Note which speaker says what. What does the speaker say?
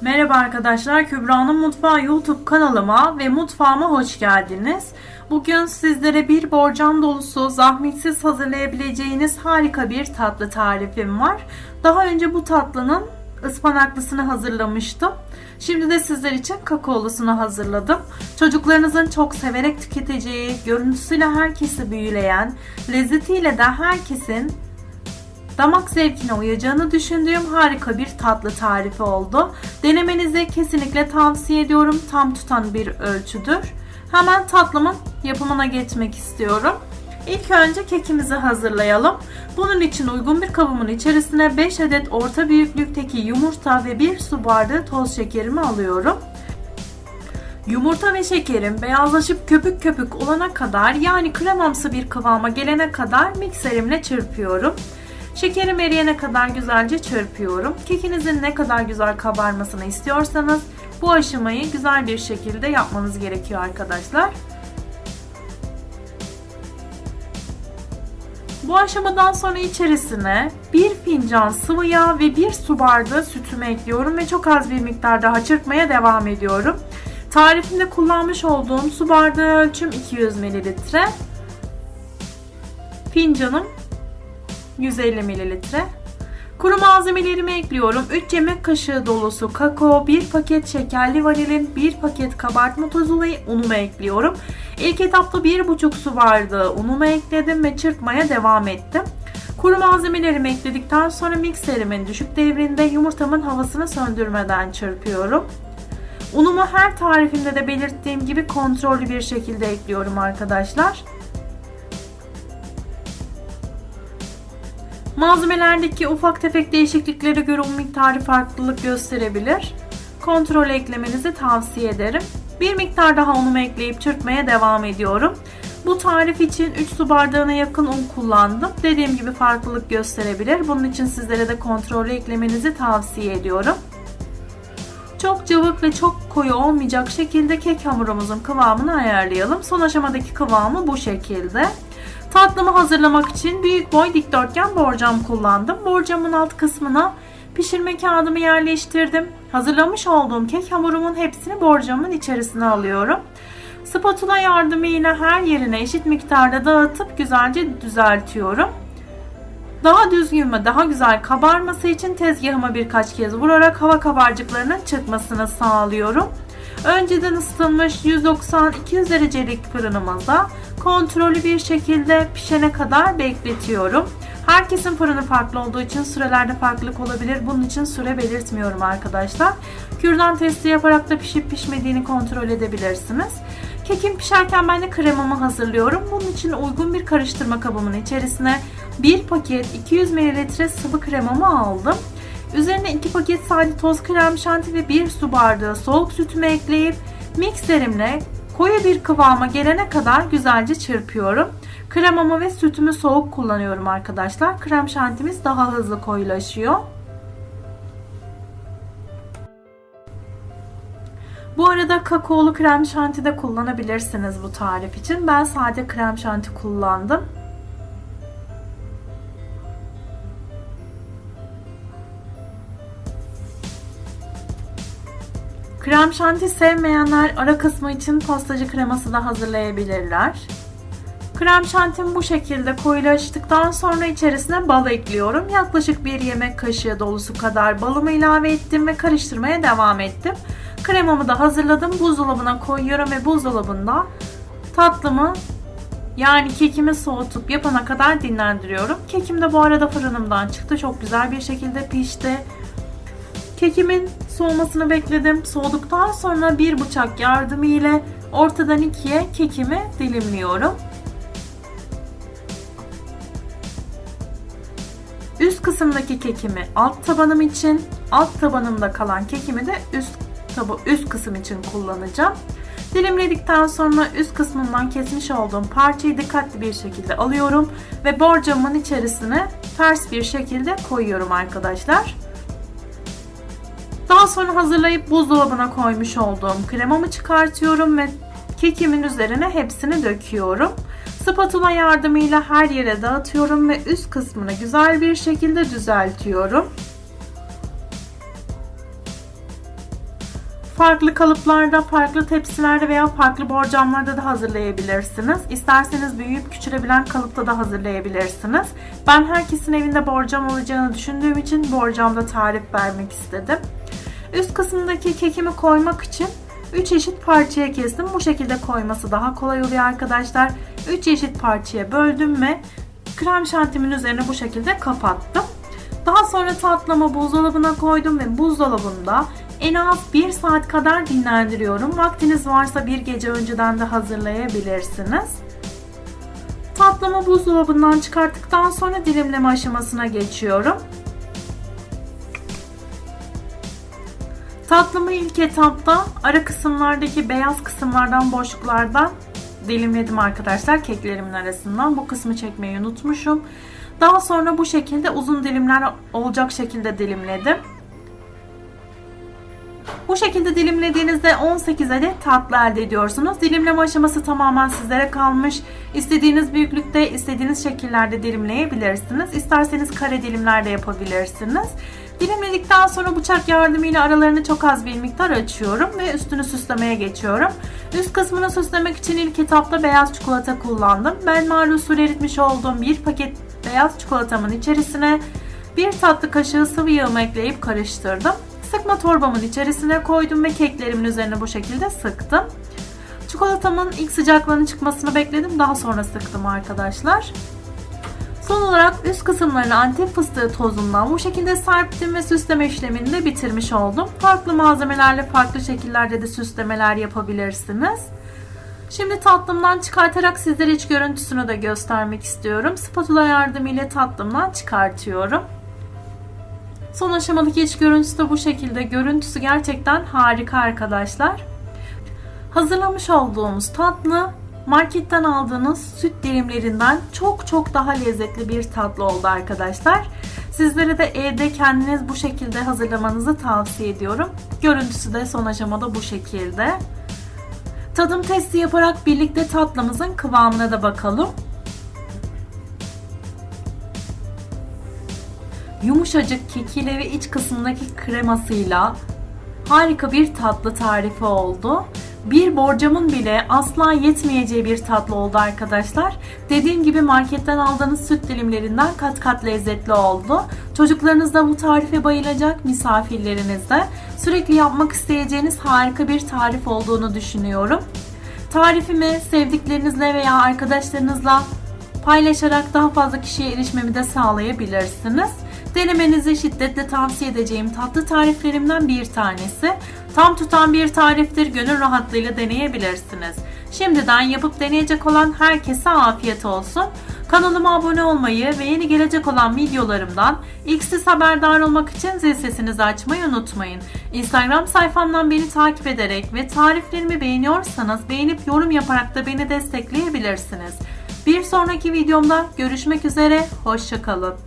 Speaker 1: Merhaba arkadaşlar, Kübra'nın Mutfağı YouTube kanalıma ve mutfağıma hoş geldiniz. Bugün sizlere bir borcam dolusu, zahmetsiz hazırlayabileceğiniz harika bir tatlı tarifim var. Daha önce bu tatlının ıspanaklısını hazırlamıştım. Şimdi de sizler için kakaolusunu hazırladım. Çocuklarınızın çok severek tüketeceği, görüntüsüyle herkesi büyüleyen, lezzetiyle de herkesin damak zevkine uyacağını düşündüğüm harika bir tatlı tarifi oldu. Denemenizi kesinlikle tavsiye ediyorum. Tam tutan bir ölçüdür. Hemen tatlımın yapımına geçmek istiyorum. İlk önce kekimizi hazırlayalım. Bunun için uygun bir kabımın içerisine 5 adet orta büyüklükteki yumurta ve 1 su bardağı toz şekerimi alıyorum. Yumurta ve şekerim beyazlaşıp köpük köpük olana kadar yani kremamsı bir kıvama gelene kadar mikserimle çırpıyorum. Şekerim eriyene kadar güzelce çırpıyorum. Kekinizin ne kadar güzel kabarmasını istiyorsanız bu aşamayı güzel bir şekilde yapmanız gerekiyor arkadaşlar. Bu aşamadan sonra içerisine bir fincan sıvı yağ ve bir su bardağı sütümü ekliyorum ve çok az bir miktar daha çırpmaya devam ediyorum. Tarifimde kullanmış olduğum su bardağı ölçüm 200 ml. Fincanım 150 ml. Kuru malzemelerimi ekliyorum. 3 yemek kaşığı dolusu kakao, 1 paket şekerli vanilin, 1 paket kabartma tozu ve unumu ekliyorum. İlk etapta 1,5 su bardağı unumu ekledim ve çırpmaya devam ettim. Kuru malzemelerimi ekledikten sonra mikserimin düşük devrinde yumurtamın havasını söndürmeden çırpıyorum. Unumu her tarifimde de belirttiğim gibi kontrollü bir şekilde ekliyorum arkadaşlar. Malzemelerdeki ufak tefek değişikliklere göre un miktarı farklılık gösterebilir. Kontrol eklemenizi tavsiye ederim. Bir miktar daha unumu ekleyip çırpmaya devam ediyorum. Bu tarif için 3 su bardağına yakın un kullandım. Dediğim gibi farklılık gösterebilir. Bunun için sizlere de kontrollü eklemenizi tavsiye ediyorum. Çok cıvık ve çok koyu olmayacak şekilde kek hamurumuzun kıvamını ayarlayalım. Son aşamadaki kıvamı bu şekilde. Tatlımı hazırlamak için büyük boy dikdörtgen borcam kullandım. Borcamın alt kısmına pişirme kağıdımı yerleştirdim. Hazırlamış olduğum kek hamurumun hepsini borcamın içerisine alıyorum. Spatula yardımıyla her yerine eşit miktarda dağıtıp güzelce düzeltiyorum. Daha düzgün ve daha güzel kabarması için tezgahıma birkaç kez vurarak hava kabarcıklarının çıkmasını sağlıyorum. Önceden ısıtılmış 190-200 derecelik fırınımızda kontrollü bir şekilde pişene kadar bekletiyorum. Herkesin fırını farklı olduğu için sürelerde farklılık olabilir. Bunun için süre belirtmiyorum arkadaşlar. Kürdan testi yaparak da pişip pişmediğini kontrol edebilirsiniz. Kekim pişerken ben de kremamı hazırlıyorum. Bunun için uygun bir karıştırma kabımın içerisine bir paket 200 ml sıvı kremamı aldım. Üzerine 2 paket sade toz krem şanti ve 1 su bardağı soğuk sütümü ekleyip mikserimle koyu bir kıvama gelene kadar güzelce çırpıyorum. Kremamı ve sütümü soğuk kullanıyorum arkadaşlar. Krem şantimiz daha hızlı koyulaşıyor. Bu arada kakaolu krem şanti de kullanabilirsiniz bu tarif için. Ben sade krem şanti kullandım. Krem şanti sevmeyenler ara kısmı için pastacı kreması da hazırlayabilirler. Krem şantim bu şekilde koyulaştıktan sonra içerisine bal ekliyorum. Yaklaşık bir yemek kaşığı dolusu kadar balımı ilave ettim ve karıştırmaya devam ettim. Kremamı da hazırladım. Buzdolabına koyuyorum ve buzdolabında tatlımı yani kekimi soğutup yapana kadar dinlendiriyorum. Kekim de bu arada fırınımdan çıktı. Çok güzel bir şekilde pişti. Kekimin soğumasını bekledim. Soğuduktan sonra bir bıçak yardımı ile ortadan ikiye kekimi dilimliyorum. Üst kısımdaki kekimi alt tabanım için, alt tabanımda kalan kekimi de üst tabu üst kısım için kullanacağım. Dilimledikten sonra üst kısmından kesmiş olduğum parçayı dikkatli bir şekilde alıyorum ve borcamın içerisine ters bir şekilde koyuyorum arkadaşlar. Daha sonra hazırlayıp buzdolabına koymuş olduğum kremamı çıkartıyorum ve kekimin üzerine hepsini döküyorum. Spatula yardımıyla her yere dağıtıyorum ve üst kısmını güzel bir şekilde düzeltiyorum. Farklı kalıplarda, farklı tepsilerde veya farklı borcamlarda da hazırlayabilirsiniz. İsterseniz büyüyüp küçülebilen kalıpta da hazırlayabilirsiniz. Ben herkesin evinde borcam olacağını düşündüğüm için borcamda tarif vermek istedim. Üst kısmındaki kekimi koymak için 3 eşit parçaya kestim. Bu şekilde koyması daha kolay oluyor arkadaşlar. 3 eşit parçaya böldüm ve krem şantimin üzerine bu şekilde kapattım. Daha sonra tatlımı buzdolabına koydum ve buzdolabında en az 1 saat kadar dinlendiriyorum. Vaktiniz varsa bir gece önceden de hazırlayabilirsiniz. Tatlımı buzdolabından çıkarttıktan sonra dilimleme aşamasına geçiyorum. Tatlımı ilk etapta ara kısımlardaki beyaz kısımlardan boşluklardan dilimledim arkadaşlar keklerimin arasından. Bu kısmı çekmeyi unutmuşum. Daha sonra bu şekilde uzun dilimler olacak şekilde dilimledim. Bu şekilde dilimlediğinizde 18 adet tatlı elde ediyorsunuz. Dilimleme aşaması tamamen sizlere kalmış. İstediğiniz büyüklükte, istediğiniz şekillerde dilimleyebilirsiniz. İsterseniz kare dilimlerde yapabilirsiniz. Dilimledikten sonra bıçak yardımıyla aralarını çok az bir miktar açıyorum ve üstünü süslemeye geçiyorum. Üst kısmını süslemek için ilk etapta beyaz çikolata kullandım. Ben usulü eritmiş olduğum bir paket beyaz çikolatamın içerisine bir tatlı kaşığı sıvı yağımı ekleyip karıştırdım. Sıkma torbamın içerisine koydum ve keklerimin üzerine bu şekilde sıktım. Çikolatamın ilk sıcaklığının çıkmasını bekledim. Daha sonra sıktım arkadaşlar. Son olarak üst kısımlarını antep fıstığı tozundan bu şekilde serptim ve süsleme işlemini de bitirmiş oldum. Farklı malzemelerle farklı şekillerde de süslemeler yapabilirsiniz. Şimdi tatlımdan çıkartarak sizlere iç görüntüsünü de göstermek istiyorum. Spatula yardımıyla tatlımdan çıkartıyorum. Son aşamadaki iç görüntüsü de bu şekilde. Görüntüsü gerçekten harika arkadaşlar. Hazırlamış olduğumuz tatlı marketten aldığınız süt dilimlerinden çok çok daha lezzetli bir tatlı oldu arkadaşlar. Sizlere de evde kendiniz bu şekilde hazırlamanızı tavsiye ediyorum. Görüntüsü de son aşamada bu şekilde. Tadım testi yaparak birlikte tatlımızın kıvamına da bakalım. Yumuşacık kekiyle ve iç kısmındaki kremasıyla harika bir tatlı tarifi oldu. Bir borcamın bile asla yetmeyeceği bir tatlı oldu arkadaşlar. Dediğim gibi marketten aldığınız süt dilimlerinden kat kat lezzetli oldu. Çocuklarınız da bu tarife bayılacak, misafirleriniz de. Sürekli yapmak isteyeceğiniz harika bir tarif olduğunu düşünüyorum. Tarifimi sevdiklerinizle veya arkadaşlarınızla paylaşarak daha fazla kişiye erişmemi de sağlayabilirsiniz. Denemenizi şiddetle tavsiye edeceğim tatlı tariflerimden bir tanesi. Tam tutan bir tariftir. Gönül rahatlığıyla deneyebilirsiniz. Şimdiden yapıp deneyecek olan herkese afiyet olsun. Kanalıma abone olmayı ve yeni gelecek olan videolarımdan ilk siz haberdar olmak için zil sesinizi açmayı unutmayın. Instagram sayfamdan beni takip ederek ve tariflerimi beğeniyorsanız beğenip yorum yaparak da beni destekleyebilirsiniz. Bir sonraki videomda görüşmek üzere, hoşçakalın.